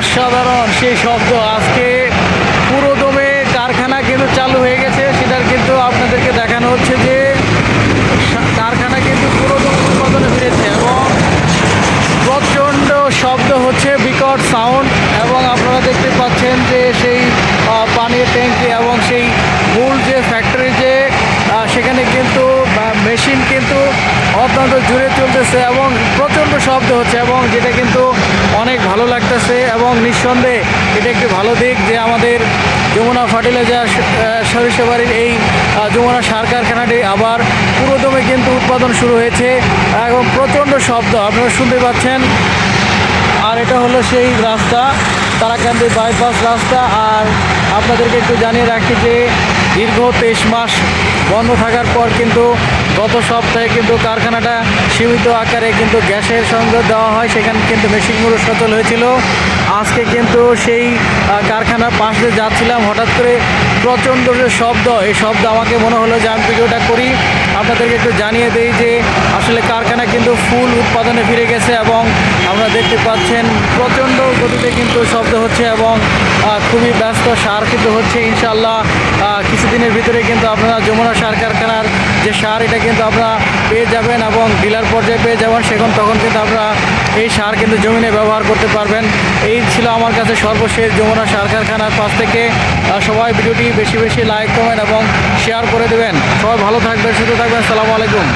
অসাধারণ সেই শব্দ। আজকে পুরো দমে কারখানা কিন্তু চালু হয়ে গেছে। সেটার কিন্তু আপনাদেরকে দেখানো হচ্ছে যে কারখানা কিন্তু পুরো দমে উৎপাদনে ফিরেছে এবং প্রচণ্ড শব্দ হচ্ছে, বিকট সাউন্ড এবং আপনারা দেখতে পাচ্ছেন যে সেই পানির ট্যাঙ্কি এবং সেই মূল যে ফ্যাক্টরি যে সেখানে কিন্তু মেশিন কিন্তু অত্যন্ত জুড়ে চলতেছে এবং শব্দ হচ্ছে এবং যেটা কিন্তু অনেক ভালো লাগতেছে এবং নিঃসন্দেহে এটা একটি ভালো দিক যে আমাদের যমুনা ফার্টিলাইজার সরিষাবাড়ির এই যমুনা সার কারখানাটি আবার পুরোদমে কিন্তু উৎপাদন শুরু হয়েছে এবং প্রচণ্ড শব্দ। আপনারা শুনতে পাচ্ছেন। আর এটা হলো সেই রাস্তা, তারাকান্দি বাইপাস রাস্তা। আর আপনাদেরকে একটু জানিয়ে রাখি যে দীর্ঘ তেইশ মাস বন্ধ থাকার পর কিন্তু গত সপ্তাহে কিন্তু কারখানাটা সীমিত আকারে কিন্তু গ্যাসের সংযোগ দেওয়া হয়, সেখানে কিন্তু মেশিনগুলো সচল হয়েছিল। আজকে কিন্তু সেই কারখানার পাশ দিয়ে যাচ্ছিলাম, হঠাৎ করে প্রচণ্ড যে শব্দ, এই শব্দ আমাকে মনে হলো যে আমি ভিডিওটা করি? আপনাদেরকে একটু জানিয়ে দেই যে আসলে কারখানা কিন্তু ফুল উৎপাদনে ফিরে গেছে এবং আমরা দেখতে পাচ্ছেন প্রচণ্ড গতিতে কিন্তু শব্দ হচ্ছে এবং খুবই ব্যস্ত সার কিন্তু হচ্ছে। ইনশাল্লাহ কিছুদিনের ভিতরে কিন্তু আপনারা যমুনা সার কারখানার যে সার এটা কিন্তু আপনারা পেয়ে যাবেন এবং ডিলার পর্যায়ে পেয়ে যাবেন, সেখান তখন কিন্তু আপনারা এই সার কিন্তু জমিনে ব্যবহার করতে পারবেন। এই ছিল আমার কাছে সর্বশেষ যমুনা সার কারখানার পাশ থেকে। সবাই ভিডিওটি বেশি বেশি লাইক করবেন এবং শেয়ার করে দেবেন। সবাই ভালো থাকবেন, সুস্থ থাকবেন, আসসালামু আলাইকুম।